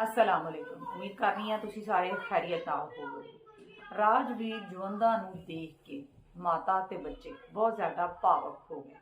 ਅਸਲਾਮ ਅਲੈਕੁਮ ਉਮੀਦ ਕਰਨੀ ਆ ਤੁਸੀਂ ਸਾਰੇ ਖੈਰੀਅਤ ਨਾਲ ਹੋਵੋਗੇ ਰਾਜਵੀਰ ਜਵੰਦਾ ਨੂੰ ਦੇਖ ਕੇ ਮਾਤਾ ਤੇ ਬੱਚੇ ਬਹੁਤ ਜ਼ਿਆਦਾ ਭਾਵਕ ਹੋ ਗਏ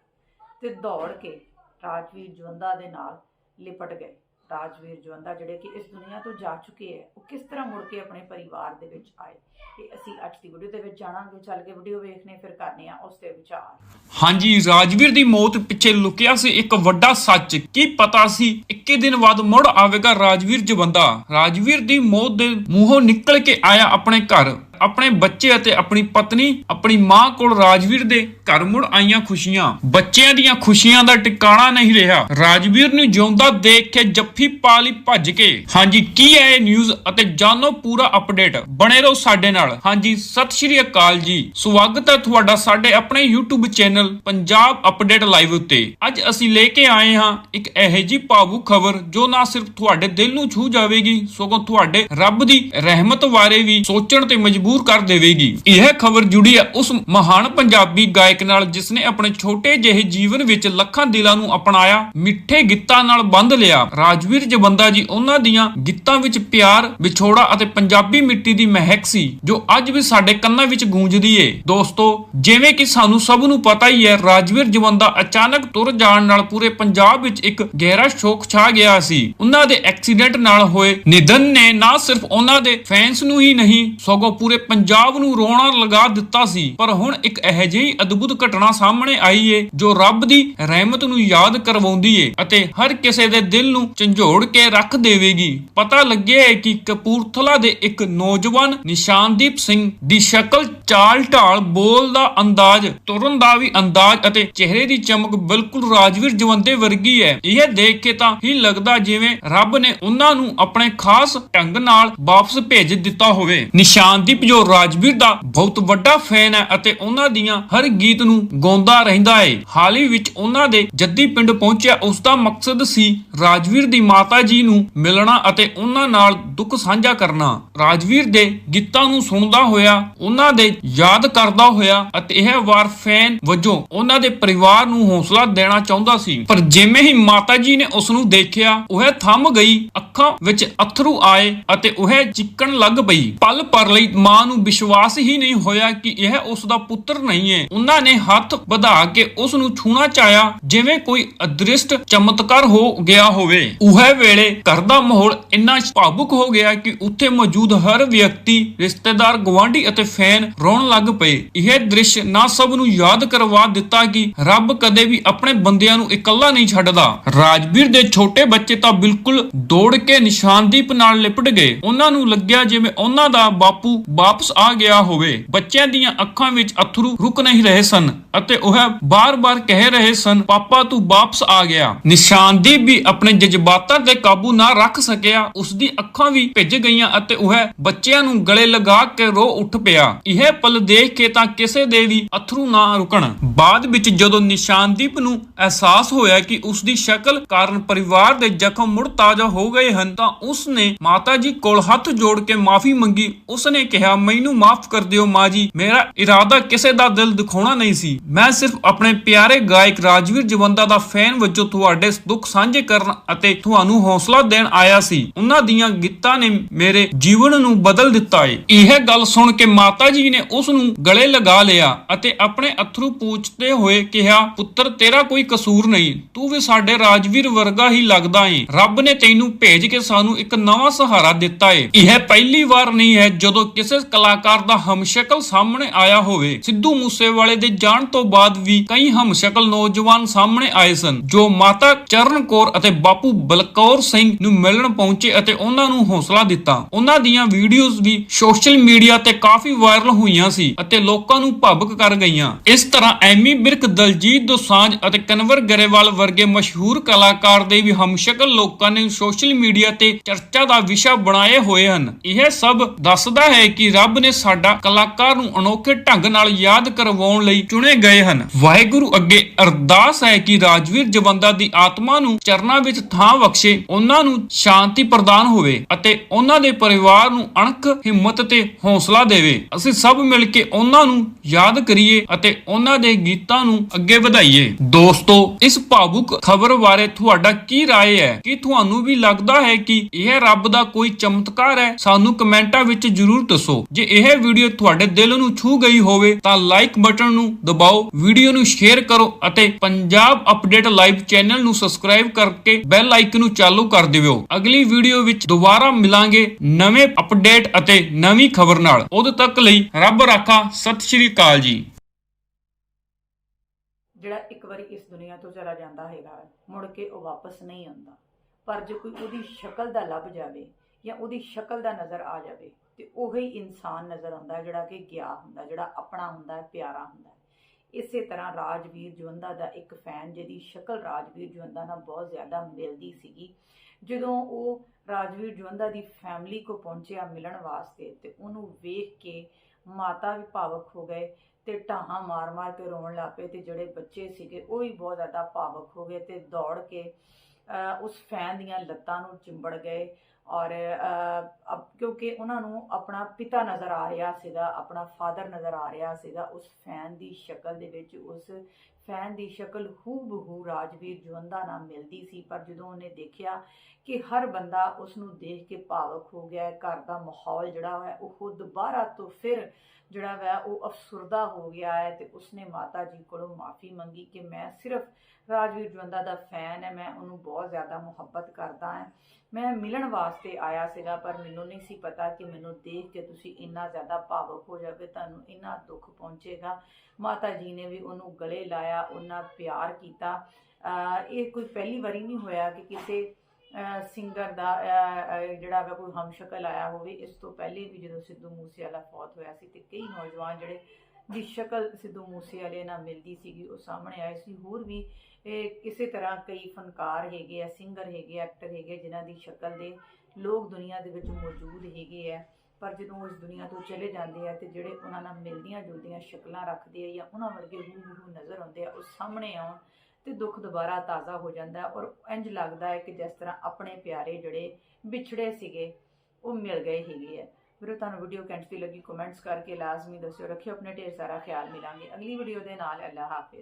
ਤੇ ਦੌੜ ਕੇ ਰਾਜਵੀਰ ਜਵੰਦਾ ਦੇ ਨਾਲ ਲਿਪਟ ਗਏ ਰਾਜਵੀਰ ਜਵੰਦਾ ਜਿਹੜੇ ਕਿ ਇਸ ਦੁਨੀਆ ਤੋਂ ਜਾ ਚੁੱਕੇ ਹੈ, ਉਹ ਕਿਸ ਤਰ੍ਹਾਂ ਮੁੜ ਕੇ ਆਪਣੇ ਪਰਿਵਾਰ ਦੇ ਵਿੱਚ ਆਏ? ਇਹ ਅਸੀਂ ਅੱਜ ਦੀ ਵੀਡੀਓ ਦੇ ਵਿੱਚ ਜਾਣਾਂਗੇ, ਚੱਲ ਕੇ ਵੀਡੀਓ ਵੇਖਨੇ ਫਿਰ ਕਰਨੇ ਆ ਉਸ ਤੇ ਵਿਚਾਰ। ਹਾਂਜੀ, ਰਾਜਵੀਰ ਦੀ ਮੌਤ ਪਿੱਛੇ ਲੁਕਿਆ ਸੀ ਇੱਕ ਵੱਡਾ ਸੱਚ। ਕੀ ਪਤਾ ਸੀ ਇੱਕੇ ਦਿਨ ਬਾਅਦ ਮੁੜ ਆਵੇਗਾ ਰਾਜਵੀਰ ਜਵੰਦਾ? ਰਾਜਵੀਰ ਦੀ ਮੌਤ ਦੇ ਮੂੰਹੋਂ ਨਿਕਲ ਕੇ ਆਇਆ ਆਪਣੇ ਘਰ। ਆਪਣੇ ਬੱਚੇ ਅਤੇ ਆਪਣੀ ਪਤਨੀ, ਆਪਣੀ ਮਾਂ ਕੋਲ ਰਾਜਵੀਰ ਦੇ ਘਰ ਮੁੜ ਆਈਆਂ ਖੁਸ਼ੀਆਂ। ਬੱਚਿਆਂ ਦੀਆਂ ਖੁਸ਼ੀਆਂ ਦਾ ਟਿਕਾਣਾ ਨਹੀਂ ਰਿਹਾ। ਰਾਜਵੀਰ ਨੂੰ ਜਿਉਂਦਾ ਦੇਖ ਕੇ ਜੱਫੀ ਪਾ ਲਈ ਭੱਜ ਕੇ। ਹਾਂਜੀ, ਕੀ ਹੈ ਇਹ ਨਿਊਜ਼ ਅਤੇ ਜਾਣੋ ਪੂਰਾ ਅਪਡੇਟ ਬਣੇ ਰਹੋ ਸਾਡੇ ਨਾਲ। ਹਾਂਜੀ, ਸਤਿ ਸ਼੍ਰੀ ਅਕਾਲ ਜੀ। ਸਵਾਗਤ ਹੈ ਤੁਹਾਡਾ ਸਾਡੇ ਆਪਣੇ YouTube channel Punjab update live ਉੱਤੇ। ਅੱਜ ਅਸੀਂ ਲੈ ਕੇ ਆਏ ਹਾਂ ਇੱਕ ਇਹੋ ਜਿਹੀ ਭਾਵੁਕ ਖਬਰ ਜੋ ਨਾ ਸਿਰਫ ਤੁਹਾਡੇ ਦਿਲ ਨੂੰ ਛੂ ਜਾਵੇਗੀ, ਸਗੋਂ ਤੁਹਾਡੇ ਰੱਬ ਦੀ ਰਹਿਮਤ ਬਾਰੇ ਵੀ ਸੋਚਣ ਤੇ ਮਜਬੂਰ ਕਰ ਦੇਵੇਗੀ। ਇਹ ਖਬਰ ਜੁੜੀ ਹੈ ਉਸ ਮਹਾਨ ਪੰਜਾਬੀ ਗਾਇਕ ਨਾਲ ਜਿਸ ਨੇ ਆਪਣੇ ਛੋਟੇ ਜਿਹੇ ਜੀਵਨ ਵਿੱਚ ਲੱਖਾਂ ਦਿਲਾਂ ਨੂੰ ਅਪਣਾਇਆ, ਮਿੱਠੇ ਗੀਤਾਂ ਨਾਲ ਬੰਦ ਲਿਆ। ਰਾਜਵੀਰ ਜਵੰਦਾ ਜੀ, ਉਹਨਾਂ ਦੀਆਂ ਗੀਤਾਂ ਵਿੱਚ ਪਿਆਰ, ਵਿਛੋੜਾ ਅਤੇ ਪੰਜਾਬੀ ਮਿੱਟੀ ਦੀ ਮਹਿਕ ਸੀ, ਜੋ ਅੱਜ ਵੀ ਸਾਡੇ ਕੰਨਾਂ ਵਿੱਚ ਗੂੰਜਦੀ ਏ। ਦੋਸਤੋ, ਜਿਵੇਂ ਕਿ ਸਾਨੂੰ ਸਭ ਨੂੰ ਪਤਾ ਹੀ ਹੈ, ਰਾਜਵੀਰ ਜਵੰਦਾ ਅਚਾਨਕ ਤੁਰ ਜਾਣ ਨਾਲ ਪੂਰੇ ਪੰਜਾਬ ਵਿੱਚ ਇੱਕ ਗਹਿਰਾ ਸ਼ੋਕ ਛਾ ਗਿਆ ਸੀ। ਉਹਨਾਂ ਦੇ ਐਕਸੀਡੈਂਟ ਨਾਲ ਹੋਏ ਨਿਧਨ ਨੇ ਨਾ ਸਿਰਫ ਉਹਨਾਂ ਦੇ ਫੈਨਸ ਨੂੰ ਹੀ ਨਹੀਂ, ਸਗੋਂ ਪੂਰੇ ਪੰਜਾਬ ਨੂੰ ਰੋਣਾ ਲਗਾ ਦਿੱਤਾ ਸੀ। ਪਰ ਹੁਣ ਇੱਕ ਇਹੋ ਜਿਹੀ ਅਦਭੁਤ ਘਟਨਾ ਸਾਹਮਣੇ ਆਈ ਏ, ਜੋ ਰੱਬ ਦੀ ਰਹਿਮਤ ਨੂੰ ਯਾਦ ਕਰਵਾਉਂਦੀ ਏ ਅਤੇ ਹਰ ਕਿਸੇ ਦੇ ਦਿਲ ਨੂੰ ਝੰਜੋੜ ਕੇ ਰੱਖ ਦੇਵੇਗੀ। ਪਤਾ ਲੱਗਿਆ ਹੈ ਕਿ ਕਪੂਰਥਲਾ ਦੇ ਇੱਕ ਨੌਜਵਾਨ ਨਿਸ਼ਾਨਦੀਪ ਸਿੰਘ ਦੀ ਸ਼ਕਲ ਚਾਲ ਢਾਲ ਬੋਲ ਦਾ ਅੰਦਾਜ਼, ਤੁਰਨ ਦਾ ਵੀ ਅੰਦਾਜ਼ ਅਤੇ ਚਿਹਰੇ ਦੀ ਚਮਕ ਬਿਲਕੁਲ ਰਾਜਵੀਰ ਜਵੰਦੇ ਵਰਗੀ ਹੈ ਇਹ ਦੇਖ ਕੇ ਤਾਂ ਹੀ ਲੱਗਦਾ ਜਿਵੇਂ ਰੱਬ ਨੇ ਉਹਨਾਂ ਨੂੰ ਆਪਣੇ ਖਾਸ ਢੰਗ ਨਾਲ ਵਾਪਸ ਭੇਜ ਦਿੱਤਾ ਹੋਵੇ। ਨਿਸ਼ਾਨਦੀਪ ਜੋ ਰਾਜਵੀਰ ਦਾ ਬਹੁਤ ਵੱਡਾ ਫੈਨ ਹੈ ਅਤੇ ਉਹਨਾਂ ਦੀਆਂ ਹਰ ਗੀਤ ਨੂੰ ਗਾਉਂਦਾ ਰਹਿੰਦਾ ਹੈ ਹਾਲ ਹੀ ਵਿੱਚ ਉਹਨਾਂ ਦੇ ਜੱਦੀ ਪਿੰਡ ਪਹੁੰਚਿਆ, ਉਸ ਦਾ ਮਕਸਦ ਸੀ ਰਾਜਵੀਰ ਦੀ ਮਾਤਾ ਜੀ ਨੂੰ ਮਿਲਣਾ ਅਤੇ ਉਹਨਾਂ ਨਾਲ ਦੁੱਖ ਸਾਂਝਾ ਕਰਨਾ। ਰਾਜਵੀਰ ਦੇ ਗੀਤਾਂ ਨੂੰ ਸੁਣਦਾ ਹੋਇਆ, ਉਹਨਾਂ ਦੇ ਯਾਦ ਕਰਦਾ ਹੋਇਆ ਅਤੇ ਇਹ ਵਾਰ ਫੈਨ ਵਜੋਂ ਉਹਨਾਂ ਦੇ ਪਰਿਵਾਰ ਨੂੰ ਹੌਸਲਾ ਦੇਣਾ ਚਾਹੁੰਦਾ ਸੀ। ਪਰ ਜਿਵੇਂ ਹੀ ਮਾਤਾ ਜੀ ਨੇ ਉਸ ਨੂੰ ਦੇਖਿਆ, ਉਹ ਥੰਮ ਗਈ, ਅੱਖਾਂ ਵਿੱਚ ਅਥਰੂ ਆਏ ਅਤੇ ਉਹ ਚਿੱਕਣ ਲੱਗ ਪਈ। ਪਲ ਪਰ ਲਈ ਮਾਂ ਨੂੰ ਵਿਸ਼ਵਾਸ ਹੀ ਨਹੀਂ ਹੋਇਆ ਕਿ ਇਹ ਉਸ ਦਾ ਪੁੱਤਰ ਨਹੀਂ ਹੈ। ਉਹਨਾਂ ਨੇ ਹੱਥ ਵਧਾ ਕੇ ਉਸ ਨੂੰ ਛੂਣਾ ਚਾਹਿਆ, ਜਿਵੇਂ ਕੋਈ ਅਦ੍ਰਿਸ਼ਟ ਚਮਤਕਾਰ ਹੋ ਗਿਆ ਹੋਵੇ। ਉਹ ਵੇਲੇ ਘਰ ਦਾ ਮਾਹੌਲ ਇੰਨਾ ਭਾਵੁਕ ਹੋ ਗਿਆ ਕਿ ਉੱਥੇ ਮੌਜੂਦ ਹਰ ਵਿਅਕਤੀ, ਰਿਸ਼ਤੇਦਾਰ ਗਵਾਂਢੀ ਅਤੇ ਫੈਨ ਰੋਣ ਲੱਗ ਪਏ। ਇਹ ਦ੍ਰਿਸ਼ ਨਾ ਸਭ ਨੂੰ ਯਾਦ ਕਰਵਾ ਦਿੱਤਾ ਕਿ ਰੱਬ ਕਦੇ ਵੀ ਆਪਣੇ ਬੰਦਿਆਂ ਨੂੰ ਇਕੱਲਾ ਨਹੀਂ ਛੱਡਦਾ। ਰਾਜਵੀਰ ਦੇ ਛੋਟੇ ਬੱਚੇ ਤਾਂ ਬਿਲਕੁਲ ਦੌੜ ਕੇ ਨਿਸ਼ਾਨਦੀਪ ਨਾਲ ਲਿਪਟ ਗਏ। ਉਹਨਾਂ ਨੂੰ ਲੱਗਿਆ ਜਿਵੇਂ ਉਹਨਾਂ ਦਾ ਬਾਪੂ ਵਾਪਸ ਆ ਗਿਆ ਹੋਵੇ। ਬੱਚਿਆਂ ਦੀਆਂ ਅੱਖਾਂ ਵਿੱਚ ਅਥਰੂ ਰੁਕ ਨਹੀਂ ਰਹੇ ਸਨ ਅਤੇ ਉਹ ਬਾਰ-ਬਾਰ ਕਹਿ ਰਹੇ ਸਨ, ਪਾਪਾ, ਤੂੰ ਵਾਪਸ ਆ ਗਿਆ। ਨਿਸ਼ਾਨਦੀਪ ਵੀ ਆਪਣੇ ਜਜ਼ਬਾਤਾਂ ਤੇ ਕਾਬੂ ਨਾ ਰੱਖ ਸਕਿਆ ਉਸ ਦੀ ਅੱਖਾਂ ਵੀ ਭਿੱਜ ਗਈਆਂ ਅਤੇ ਉਹ ਬੱਚਿਆਂ ਨੂੰ ਗਲੇ ਲਗਾ ਕੇ ਰੋ ਉੱਠ ਪਿਆ। ਇਹ ਪਲ ਦੇਖ ਕੇ ਤਾਂ ਕਿਸੇ ਦੇ ਵੀ ਅਥਰੂ ਨਾ ਰੁਕਣ। ਬਾਅਦ ਵਿੱਚ ਜਦੋਂ ਨਿਸ਼ਾਨਦੀਪ ਨੂੰ ਅਹਿਸਾਸ ਹੋਇਆ ਕਿ ਉਸ ਦੀ ਸ਼ਕਲ ਕਾਰਨ ਪਰਿਵਾਰ ਦੇ ਜ਼ਖਮ ਮੁੜ ਤਾਜ਼ਾ ਹੋ ਗਏ ਹਨ, ਤਾਂ ਉਸ ਨੇ ਮਾਤਾ ਜੀ ਕੋਲ ਹੱਥ ਜੋੜ ਕੇ ਮਾਫੀ ਮੰਗੀ। ਉਸ ਨੇ ਕਿਹਾ ਮੈਨੂੰ ਮਾਫ ਕਰ ਦਿਓ ਮਾਂ ਜੀ। ਮੇਰਾ ਇਰਾਦਾ ਕਿਸੇ ਦਾ ਦਿਲ ਦਿਖਾਉਣਾ ਨਹੀਂ ਸੀ। ਮੈਂ ਸਿਰਫ ਆਪਣੇ ਪਿਆਰੇ ਗਾਇਕ ਰਾਜਵੀਰ ਜਵੰਦਾ ਦਾ ਫੈਨ ਵਜੋਂ ਤੁਹਾਡੇ ਦੁੱਖ ਸਾਂਝੇ ਕਰਨ ਅਤੇ ਤੁਹਾਨੂੰ ਹੌਸਲਾ ਦੇਣ ਆਇਆ ਸੀ। ਉਹਨਾਂ ਦੀਆਂ ਗੀਤਾਂ ਨੇ ਮੇਰੇ ਜੀਵਨ ਨੂੰ ਬਦਲ ਦਿੱਤਾ ਏ। ਇਹ ਗੱਲ ਸੁਣ ਕੇ ਮਾਤਾ ਜੀ ਨੇ ਉਸ ਨੂੰ ਗਲੇ ਲਗਾ ਲਿਆ ਅਤੇ ਆਪਣੇ ਅਥਰੂ ਪੂਛਦੇ ਹੋਏ ਕਿਹਾ, ਪੁੱਤਰ, ਤੇਰਾ ਕੋਈ ਕਸੂਰ ਨਹੀਂ। ਤੂੰ ਵੀ ਸਾਡੇ ਰਾਜਵੀਰ ਵਰਗਾ ਹੀ ਲੱਗਦਾ ਏ। ਰੱਬ ਨੇ ਤੈਨੂੰ ਭੇਜ ਕੇ ਸਾਨੂੰ ਇੱਕ ਨਵਾਂ ਸਹਾਰਾ ਦਿੱਤਾ ਏ। ਇਹ ਪਹਿਲੀ ਵਾਰ ਨਹੀਂ ਹੈ ਜਦੋਂ ਕਿਸੇ ਕਲਾਕਾਰ ਦਾ ਹਮਸ਼ਕਲ ਸਾਹਮਣੇ ਆਇਆ ਹੋਵੇ। ਸਿੱਧੂ ਮੂਸੇਵਾਲੇ ਦੇ ਜਾਣ ਤੋਂ ਬਾਅਦ ਵੀ ਕਈ ਹਮਸ਼ਕਲ ਨੌਜਵਾਨ ਸਾਹਮਣੇ ਆਏ ਸਨ, ਜੋ ਮਾਤਾ ਚਰਨ ਅਤੇ ਬਾਪੂ ਬਲਕੌਰ ਸਿੰਘ ਨੂੰ ਮਿਲਣ ਪਹੁੰਚੇ ਅਤੇ ਉਹਨਾਂ ਨੂੰ ਹੌਸਲਾ ਦਿੱਤਾ। ਉਹਨਾਂ ਦੀਆਂ ਵੀਡੀਓਜ਼ ਵੀ ਸੋਸ਼ਲ ਮੀਡੀਆ ਤੇ ਕਾਫੀ ਵਾਇਰਲ ਹੋਈਆਂ ਸੀ ਅਤੇ ਲੋਕਾਂ ਨੂੰ ਭਾਵੁਕ ਕਰ ਗਈਆਂ। ਇਸ ਤਰ੍ਹਾਂ ਐਮੀ ਬਿਰਕ, ਦਲਜੀਤ ਦੋਸਾਂਝ ਅਤੇ ਕਨਵਰ ਗਰੇਵਾਲ ਵਰਗੇ ਮਸ਼ਹੂਰ ਕਲਾਕਾਰ ਦੇ ਵੀ ਹਮਸ਼ਕਲ ਲੋਕਾਂ ਨੇ ਸੋਸ਼ਲ ਮੀਡੀਆ ਤੇ ਚਰਚਾ ਦਾ ਵਿਸ਼ਾ ਬਣਾਏ ਹੋਏ ਹਨ। ਇਹ ਸਭ ਦੱਸਦਾ ਹੈ ਕਿ ਕਿ ਰੱਬ ਨੇ ਸਾਡਾ ਕਲਾਕਾਰ ਨੂੰ ਅਨੋਖੇ ਢੰਗ ਨਾਲ ਯਾਦ ਕਰਵਾਉਣ ਲਈ ਚੁਣੇ ਗਏ ਹਨ ਵਾਹਿਗੁਰੂ ਅੱਗੇ ਅਰਦਾਸ ਹੈ ਕਿ ਰਾਜਵੀਰ ਜਵੰਦਾ ਦੀ ਆਤਮਾ ਨੂੰ ਚਰਨਾਂ ਵਿੱਚ ਥਾਂ ਬਖਸ਼ੇ ਉਹਨਾਂ ਨੂੰ ਸ਼ਾਂਤੀ ਪ੍ਰਦਾਨ ਹੋਵੇ ਅਤੇ ਉਹਨਾਂ ਦੇ ਪਰਿਵਾਰ ਨੂੰ ਅਣਖ ਹਿੰਮਤ ਤੇ ਹੌਸਲਾ ਦੇਵੇ ਅਸੀਂ ਸਭ ਮਿਲ ਕੇ ਉਹਨਾਂ ਨੂੰ ਯਾਦ ਕਰੀਏ ਅਤੇ ਉਹਨਾਂ ਦੇ ਗੀਤਾਂ ਨੂੰ ਅੱਗੇ ਵਧਾਈਏ ਦੋਸਤੋ ਇਸ ਭਾਵੁਕ ਖਬਰ ਬਾਰੇ ਤੁਹਾਡਾ ਕੀ رائے ਹੈ ਕੀ ਤੁਹਾਨੂੰ ਵੀ ਲੱਗਦਾ ਹੈ ਕਿ ਇਹ ਰੱਬ ਦਾ ਕੋਈ ਚਮਤਕਾਰ ਹੈ ਸਾਨੂੰ ਕਮੈਂਟਾਂ ਵਿੱਚ ਜਰੂਰ ਦੱਸੋ ਜੇ ਇਹ ਵੀਡੀਓ ਤੁਹਾਡੇ ਦਿਲ ਨੂੰ ਛੂ ਗਈ ਹੋਵੇ, ਤਾਂ ਲਾਈਕ ਬਟਨ ਨੂੰ ਦਬਾਓ ਵੀਡੀਓ ਨੂੰ ਸ਼ੇਅਰ ਕਰੋ ਅਤੇ ਪੰਜਾਬ ਅਪਡੇਟ ਲਾਈਵ ਚੈਨਲ ਨੂੰ ਸਬਸਕ੍ਰਾਈਬ ਕਰਕੇ ਬੈਲ ਆਈਕਨ ਨੂੰ ਚਾਲੂ ਕਰ ਦਿਓ। ਅਗਲੀ ਵੀਡੀਓ ਵਿੱਚ ਦੁਬਾਰਾ ਮਿਲਾਂਗੇ ਨਵੇਂ ਅਪਡੇਟ ਅਤੇ ਨਵੀਂ ਖਬਰ ਨਾਲ। ਉਦੋਂ ਤੱਕ ਲਈ ਰੱਬ ਰਾਖਾ, ਸਤਿ ਸ਼੍ਰੀ ਅਕਾਲ ਜੀ। ਜਿਹੜਾ ਇੱਕ ਵਾਰੀ ਇਸ ਦੁਨੀਆ ਤੋਂ ਚਲਾ ਜਾਂਦਾ ਹੈਗਾ, ਮੁੜ ਕੇ ਉਹ ਵਾਪਸ ਨਹੀਂ ਆਉਂਦਾ। ਪਰ ਜੇ ਕੋਈ ਉਹਦੀ ਸ਼ਕਲ ਦਾ ਲੱਭ ਜਾਵੇ ਜਾਂ ਉਹਦੀ ਸ਼ਕਲ ਦਾ ਨਜ਼ਰ ਆ ਜਾਵੇ ਤੇ ਉਹੀ ਇਨਸਾਨ ਨਜ਼ਰ ਆਉਂਦਾ ਜਿਹੜਾ ਕਿ ਗਿਆ ਹੁੰਦਾ ਜਿਹੜਾ ਆਪਣਾ ਹੁੰਦਾ ਪਿਆਰਾ ਹੁੰਦਾ ਇਸੇ ਤਰ੍ਹਾਂ ਰਾਜਵੀਰ ਜਵੰਦਾ ਦਾ ਇੱਕ ਫੈਨ ਜਿਹਦੀ ਸ਼ਕਲ ਰਾਜਵੀਰ ਜਵੰਦਾ ਨਾਲ ਬਹੁਤ ਜ਼ਿਆਦਾ ਮਿਲਦੀ ਸੀਗੀ। ਜਦੋਂ ਉਹ ਰਾਜਵੀਰ ਜਵੰਦਾ ਦੀ ਫੈਮਿਲੀ ਕੋ ਪਹੁੰਚਿਆ ਮਿਲਣ ਵਾਸਤੇ ਤੇ ਉਹਨੂੰ ਵੇਖ ਕੇ ਮਾਤਾ ਵੀ ਭਾਵਕ ਹੋ ਗਏ ਤੇ ਢਾਹਾਂ ਮਾਰ-ਮਾਰ ਕੇ ਰੋਣ ਲੱਗ ਪਏ ਤੇ ਜਿਹੜੇ ਬੱਚੇ ਸੀਗੇ ਉਹ ਵੀ ਬਹੁਤ ਜ਼ਿਆਦਾ ਭਾਵਕ ਹੋ ਗਏ ਤੇ ਦੌੜ ਕੇ ਅਹ, ਉਸ ਫੈਨ ਦੀਆਂ ਲੱਤਾਂ ਨੂੰ ਚਿੰਬੜ ਗਏ। ਔਰ ਅਬ ਕਿਉਂਕਿ ਉਹਨਾਂ ਨੂੰ ਆਪਣਾ ਪਿਤਾ ਨਜ਼ਰ ਆ ਰਿਹਾ ਸੀਗਾ, ਆਪਣਾ ਫਾਦਰ ਨਜ਼ਰ ਆ ਰਿਹਾ ਸੀਗਾ, ਉਸ ਫੈਨ ਦੀ ਸ਼ਕਲ ਦੇ ਵਿੱਚ, ਉਸ ਫੈਨ ਦੀ ਸ਼ਕਲ ਹੂਬਹੂ ਰਾਜਵੀਰ ਜਵੰਦਾ ਨਾਲ ਮਿਲਦੀ ਸੀ, ਪਰ ਜਦੋਂ ਉਹਨੇ ਦੇਖਿਆ ਕਿ ਹਰ ਬੰਦਾ ਉਸ ਨੂੰ ਦੇਖ ਕੇ ਭਾਵਕ ਹੋ ਗਿਆ ਘਰ ਦਾ ਮਾਹੌਲ ਜਿਹੜਾ ਹੈ, ਉਹ ਦੁਬਾਰਾ ਤੋਂ ਫਿਰ ਜਿਹੜਾ ਵੈ ਉਹ ਅਫਸੁਰਦਾ ਹੋ ਗਿਆ ਹੈ ਤੇ ਉਸਨੇ ਮਾਤਾ ਜੀ ਕੋਲੋਂ ਮਾਫੀ ਮੰਗੀ ਕਿ ਮੈਂ ਸਿਰਫ ਰਾਜਵੀਰ ਜਵੰਦਾ ਦਾ ਫੈਨ ਹੈ, ਮੈਂ ਉਹਨੂੰ ਬਹੁਤ ਜ਼ਿਆਦਾ ਮੁਹੱਬਤ ਕਰਦਾ ਹਾਂ। ਮੈਂ ਮਿਲਣ ਵਾਸਤੇ ਆਇਆ ਸੀਗਾ, ਪਰ ਮੈਨੂੰ ਨਹੀਂ ਸੀ ਪਤਾ ਕਿ ਮੈਨੂੰ ਦੇਖ ਕੇ ਤੁਸੀਂ ਇੰਨਾ ਜ਼ਿਆਦਾ ਭਾਵੁਕ ਹੋ ਜਾਵੇ ਤੁਹਾਨੂੰ ਇੰਨਾ ਦੁੱਖ ਪਹੁੰਚੇਗਾ। ਮਾਤਾ ਜੀ ਨੇ ਵੀ ਉਹਨੂੰ ਗਲੇ ਲਾਇਆ ਉਹਨਾਂ ਪਿਆਰ ਕੀਤਾ ਇਹ ਕੋਈ ਪਹਿਲੀ ਵਾਰੀ ਨਹੀਂ ਹੋਇਆ ਕਿ ਕਿਸੇ ਸਿੰਗਰ ਦਾ ਜਿਹੜਾ ਵਾ ਕੋਈ ਹਮਸ਼ਕਲ ਆਇਆ ਹੋਵੇ, ਇਸ ਤੋਂ ਪਹਿਲੇ ਵੀ ਜਦੋਂ ਸਿੱਧੂ ਮੂਸੇਵਾਲਾ ਫੌਤ ਹੋਇਆ ਸੀ ਤੇ ਕਈ ਨੌਜਵਾਨ ਜਿਹੜੇ ਦੀ ਸ਼ਕਲ ਸਿੱਧੂ ਮੂਸੇਵਾਲੇ ਨਾਲ ਮਿਲਦੀ ਸੀਗੀ, ਉਹ ਸਾਹਮਣੇ ਆਏ ਸੀ। ਹੋਰ ਵੀ ਕਿਸੇ ਤਰ੍ਹਾਂ ਕਈ ਫਨਕਾਰ ਹੈਗੇ ਆ ਸਿੰਗਰ ਹੈਗੇ ਐਕਟਰ ਹੈਗੇ ਜਿਨ੍ਹਾਂ ਦੀ ਸ਼ਕਲ ਦੇ ਲੋਕ ਦੁਨੀਆ ਦੇ ਵਿੱਚ ਮੌਜੂਦ ਹੈਗੇ ਆ। ਪਰ ਜਦੋਂ ਉਸ ਇਸ ਦੁਨੀਆ ਤੋਂ ਚਲੇ ਜਾਂਦੇ ਆ ਤੇ ਜਿਹੜੇ ਉਹਨਾਂ ਨਾਲ ਮਿਲਦੀਆਂ ਜੁਲਦੀਆਂ ਸ਼ਕਲਾਂ ਰੱਖਦੇ ਆ ਜਾਂ ਉਹਨਾਂ ਵਰਗੇ ਹੂ ਨਜ਼ਰ ਆਉਂਦੇ ਆ, ਉਹ ਸਾਹਮਣੇ ਆਉਣ ਤੇ ਦੁੱਖ ਦੁਬਾਰਾ ਤਾਜ਼ਾ ਹੋ ਜਾਂਦਾ ਔਰ ਇੰਜ ਲੱਗਦਾ ਹੈ ਕਿ ਜਿਸ ਤਰ੍ਹਾਂ ਆਪਣੇ ਪਿਆਰੇ ਜਿਹੜੇ ਵਿਛੜੇ ਸੀਗੇ, ਉਹ ਮਿਲ ਗਏ ਹੈਗੇ ਆ। ਵੀਰੋ, ਤੁਹਾਨੂੰ ਵੀਡੀਓ ਕੈਂਟ ਦੀ ਲੱਗੀ ਕਮੈਂਟਸ ਕਰਕੇ ਲਾਜ਼ਮੀ ਦੱਸਿਓ। ਰੱਖਿਓ, ਆਪਣੇ ਢੇਰ ਸਾਰਾ ਖਿਆਲ ਮਿਲਾਂਗੇ। ਅਗਲੀ ਵੀਡੀਓ ਦੇ ਨਾਲ ਅੱਲਾ ਹਾਫਿਜ਼।